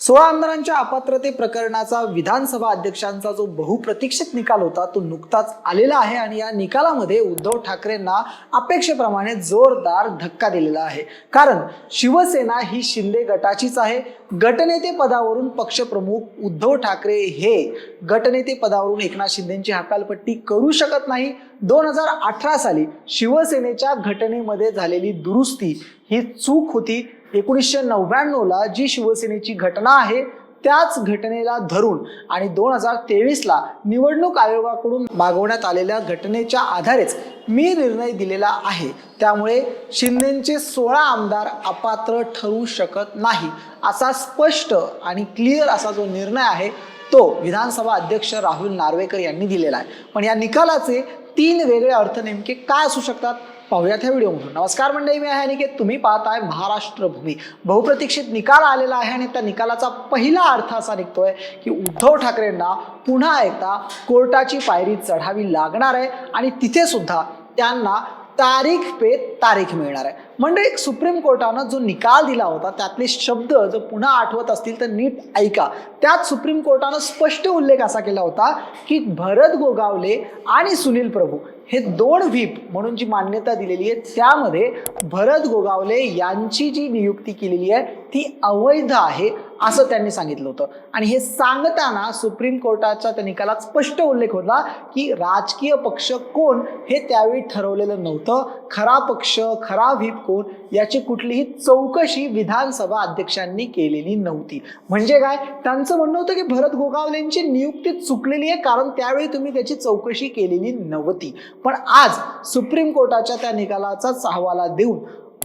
सोळा आमदारांच्या अपात्रते प्रकरणाचा विधानसभा अध्यक्षांचा जो बहुप्रतीक्षित निकाल होता तो नुकताच आलेला आहे आणि या निकालामध्ये उद्धव ठाकरेंना अपेक्षेप्रमाणे जोरदार धक्का दिलेला आहे. कारण शिवसेना ही शिंदे गटाचीच आहे. गटनेते पदावरून पक्षप्रमुख उद्धव ठाकरे हे गटनेते पदावरून एकनाथ शिंदेची हकालपट्टी करू शकत नाही. दोन हजार अठरा साली शिवसेनेच्या घटनेमध्ये झालेली दुरुस्ती ही चूक होती. एकोणीसशे नव्याण्णवला जी शिवसेनेची घटना आहे त्याच घटनेला धरून आणि दोन हजार तेवीसला निवडणूक आयोगाकडून मागवण्यात आलेल्या घटनेच्या आधारेच मी निर्णय दिलेला आहे. त्यामुळे शिंदेचे सोळा आमदार अपात्र ठरू शकत नाही असा स्पष्ट आणि क्लिअर असा जो निर्णय आहे तो विधानसभा अध्यक्ष राहुल नार्वेकर यांनी दिलेला आहे. पण या निकालाचे तीन वेगळे अर्थ नेमके काय असू शकतात? पाहूयात ह्या व्हिडिओमधून नमस्कार मंडळी मी आहे अनिकेत. तुम्ही पाहताय महाराष्ट्र भूमी बहुप्रतीक्षित निकाल आलेला आहे आणि त्या निकालाचा पहिला अर्थ असा निघतोय की उद्धव ठाकरेंना पुन्हा एकदा कोर्टाची पायरी चढावी लागणार आहे आणि तिथे सुद्धा त्यांना तारीख पे तारीख मिळणार आहे. म्हणजे एक सुप्रीम कोर्टानं जो निकाल दिला होता त्यातले शब्द जर पुन्हा आठवत असतील तर नीट ऐका. त्यात सुप्रीम कोर्टानं स्पष्ट उल्लेख असा केला होता की भरत गोगावले आणि सुनील प्रभू हे दोन व्हीप म्हणून जी मान्यता दिलेली आहे त्यामध्ये भरत गोगावले यांची जी नियुक्ती केलेली आहे ती अवैध आहे असं त्यांनी सांगितलं होतं. आणि हे सांगताना सुप्रीम कोर्टाच्या त्या निकालात स्पष्ट उल्लेख होता की राजकीय पक्ष कोण हे त्यावेळी ठरवलेलं नव्हतं. खरा पक्ष खरा व्हीप कोण याची कुठलीही चौकशी विधानसभा अध्यक्षांनी केलेली नव्हती. म्हणजे काय? त्यांचं म्हणणं होतं की भरत गोगावलेंची नियुक्ती चुकलेली आहे कारण त्यावेळी तुम्ही त्याची चौकशी केलेली नव्हती. पण आज सुप्रीम कोर्टाच्या त्या निकालाचाच अहवाला देऊन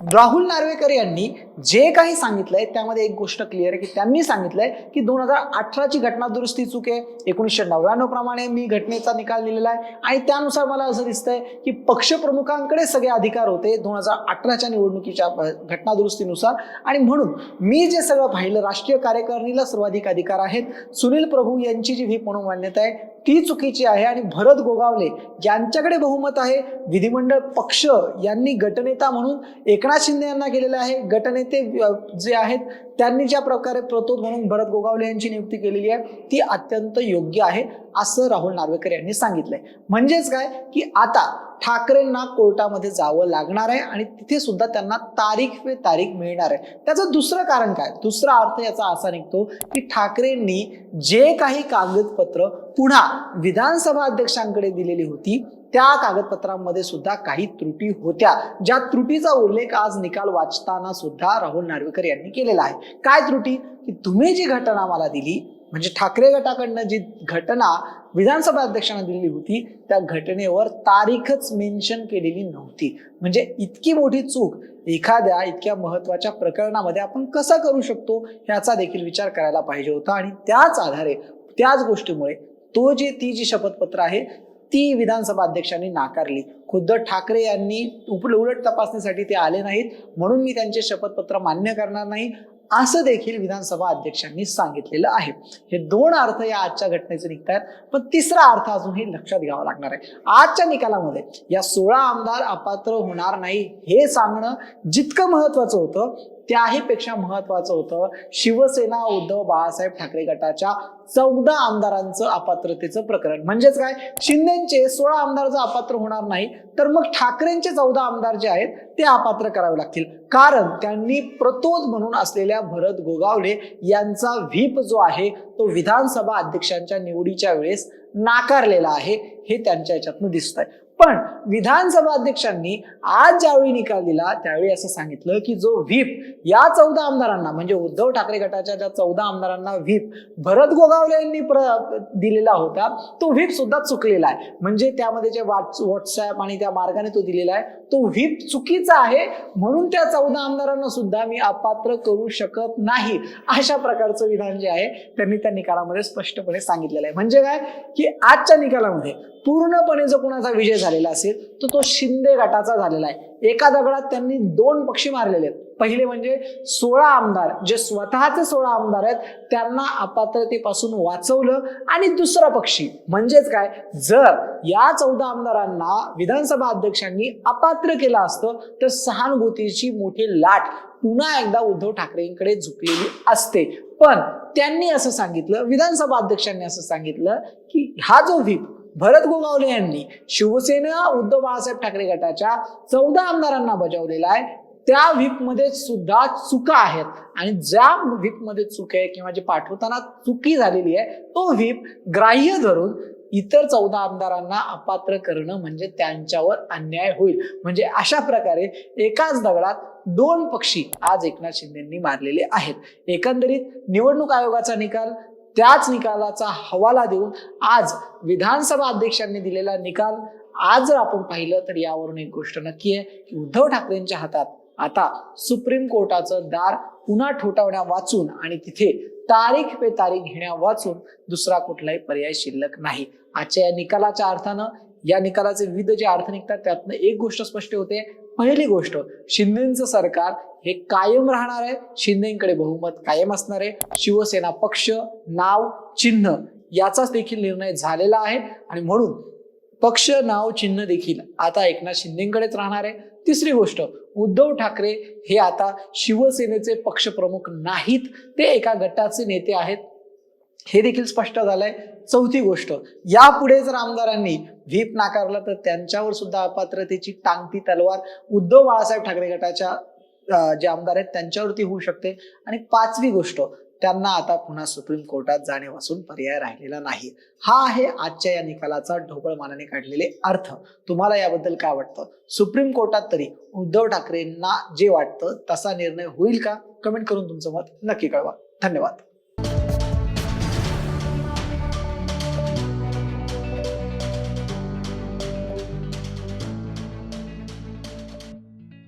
राहुल नार्वेकर यांनी जे काही सांगितलंय त्यामध्ये एक गोष्ट क्लिअर आहे की त्यांनी सांगितलंय की दोन हजार अठराची घटना दुरुस्ती चूक आहे. एकोणीसशे नव्याण्णव प्रमाणे मी घटनेचा निकाल दिलेला आहे. आणि त्यानुसार मला असं दिसतंय की पक्षप्रमुखांकडे सगळे अधिकार होते दोन हजार अठराच्या निवडणुकीच्या घटना दुरुस्तीनुसार. आणि म्हणून मी जे सगळं पाहिलं राष्ट्रीय कार्यकारिणीला सर्वाधिक अधिकार आहेत. सुनील प्रभू यांची जी व्हीप म्हणून मान्यता आहे ती चुकीची आहे आणि भरत गोगावले यांच्याकडे बहुमत आहे विधिमंडळ पक्ष यांनी गटनेता म्हणून एकनाथ शिंदे यांना केलेलं आहे. गटनेते जे आहेत त्यांनी ज्या प्रकारे प्रतोद म्हणून भरत गोगावले यांची नियुक्ती केलेली आहे ती अत्यंत योग्य आहे असं राहुल नार्वेकर यांनी सांगितलंय. म्हणजेच काय? की आता ठाकरेंना कोर्टामध्ये जावं लागणार आहे आणि तिथे सुद्धा त्यांना तारीख वे तारीख मिळणार आहे. त्याचं दुसरं कारण काय? दुसरा अर्थ याचा असा निघतो की ठाकरेंनी जे काही कागदपत्र पुन्हा विधानसभा अध्यक्षांकडे दिलेली होती त्या कागदपत्रांमध्ये सुद्धा काही त्रुटी होत्या. ज्या त्रुटीचा उल्लेख आज निकाल वाचताना सुद्धा राहुल नार्वेकर यांनी केलेला आहे. काय त्रुटी? की तुम्ही जी घटना मला दिली म्हणजे ठाकरे गटाकडनं जी घटना विधानसभा अध्यक्षांना दिलेली होती त्या घटनेवर तारीखच मेन्शन केलेली नव्हती. म्हणजे इतकी मोठी चूक एखाद्या इतक्या महत्त्वाच्या प्रकरणामध्ये आपण कसा करू शकतो ह्याचा देखील विचार करायला पाहिजे होता. आणि त्याच आधारे त्याच गोष्टीमुळे तो जे ती जी शपथपत्र आहे ती विधानसभा अध्यक्षांनी नाकारली. खुद्द ठाकरे यांनी उप उलट तपासणीसाठी ते आले नाहीत म्हणून मी त्यांचे शपथपत्र मान्य करणार नाही असं देखील विधानसभा अध्यक्षांनी सांगितलेलं आहे. हे दोन अर्थ या आजच्या घटनेचे निघत आहेत पण तिसरा अर्थ अजूनही लक्षात घ्यावा लागणार आहे. आजच्या निकालामध्ये या सोळा आमदार अपात्र होणार नाही हे सांगणं जितकं महत्वाचं होतं त्याही पेक्षा महत्वाचं होतं शिवसेना उद्धव बाळासाहेब ठाकरे गटाच्या चौदा आमदारांचं अपात्रतेचं प्रकरण. म्हणजेच काय? शिंदेचे सोळा आमदार जर अपात्र होणार नाही तर मग ठाकरेंचे चौदा आमदार जे आहेत ते अपात्र करावे लागतील. कारण त्यांनी प्रतोद म्हणून असलेल्या भरत गोगावले यांचा व्हीप जो आहे तो विधानसभा अध्यक्षांच्या निवडीच्या वेळेस नाकारलेला आहे हे त्यांच्या याच्यातनं दिसत आहे पण विधानसभा अध्यक्षांनी आज ज्यावेळी निकाल दिला त्यावेळी असं सांगितलं की जो व्हीप या चौदा आमदारांना म्हणजे उद्धव ठाकरे गटाच्या ज्या चौदा आमदारांना व्हीप भरत गोगावले यांनी दिलेला होता तो व्हीप सुद्धा चुकलेला आहे. म्हणजे त्यामध्ये जे व्हॉट्सअप आणि त्या मार्गाने तो दिलेला आहे तो व्हीप चुकीचा आहे म्हणून त्या चौदा आमदारांना सुद्धा मी अपात्र करू शकत नाही अशा प्रकारचं विधान जे आहे त्यांनी त्या निकालामध्ये स्पष्टपणे सांगितलेलं आहे. म्हणजे काय? की आजच्या निकालामध्ये पूर्णपणे जो कोणाचा विजय झालेला असेल तर तो शिंदे गटाचा झालेला आहे. एका दगडात त्यांनी दोन पक्षी मारलेले आहेत. पहिले म्हणजे सोळा आमदार जे स्वतःचे सोळा आमदार आहेत त्यांना अपात्रतेपासून वाचवलं आणि दुसरा पक्षी. म्हणजेच काय? जर या चौदा आमदारांना विधानसभा अध्यक्षांनी अपात्र केलं असतं तर सहानुभूतीची मोठी लाट पुन्हा एकदा उद्धव ठाकरेंकडे झुकलेली असते. पण त्यांनी असं सांगितलं विधानसभा अध्यक्षांनी असं सांगितलं की हा जो व्हीप भरत गोगावले यांनी शिवसेना उद्धव बाळासाहेब ठाकरे गटाच्या चौदा आमदारांना बजावलेला आहे. त्या व्हीपमध्ये सुद्धा चुका आहेत. आणि ज्या व्हीपमध्ये चुके चूक आहे किंवा जे पाठवताना चुकी झालेली आहे तो व्हीप ग्राह्य धरून इतर चौदा आमदारांना अपात्र करणं म्हणजे त्यांच्यावर अन्याय होईल. म्हणजे अशा प्रकारे एकाच दगडात दोन पक्षी आज एकनाथ शिंदेंनी मारलेले आहेत. एकंदरीत निवडणूक आयोगाचा निकाल त्याच निकालाचा हवाला देऊन आज विधानसभा अध्यक्षांनी दिलेला निकाल आज जर आपण पाहिलं तर यावरून एक गोष्ट नक्की आहे की उद्धव ठाकरेंच्या हातात आता सुप्रीम कोर्टाचं दार पुन्हा ठोठावण्या वाचून आणि तिथे तारीख पे तारीख घेण्या वाचून दुसरा कुठलाही पर्याय शिल्लक नाही. आजच्या या निकालाच्या अर्थानं या निकालाचे विविध जे अर्थ निघतात त्यातनं एक गोष्ट स्पष्ट होते. पहिली गोष्ट शिंदेचं सरकार हे कायम राहणार आहे. शिंदेकडे बहुमत कायम असणार आहे. शिवसेना पक्ष नाव चिन्ह याचाच देखील निर्णय झालेला आहे. आणि म्हणून पक्ष नाव चिन्ह देखील आता एकनाथ शिंदेकडेच राहणार आहे. तिसरी गोष्ट उद्धव ठाकरे हे आता शिवसेनेचे पक्षप्रमुख नाहीत. ते एका गटाचे नेते आहेत. हे देखील स्पष्ट झालंय. चौथी गोष्ट यापुढे जर आमदारांनी व्हीप नाकारला तर त्यांच्यावर सुद्धा अपात्रतेची टांगती तलवार उद्धव बाळासाहेब ठाकरे गटाच्या जे आमदार आहेत त्यांच्यावरती होऊ शकते. आणि पाचवी गोष्ट त्यांना आता पुन्हा सुप्रीम कोर्टात जाण्यापासून पर्याय राहिलेला नाही. हा आहे आजच्या या निकालाचा ढोबळ मानाने काढलेले अर्थ. तुम्हाला याबद्दल काय वाटतं? सुप्रीम कोर्टात तरी उद्धव ठाकरेंना जे वाटतं तसा निर्णय होईल का? कमेंट करून तुमचं मत नक्की कळवा. धन्यवाद.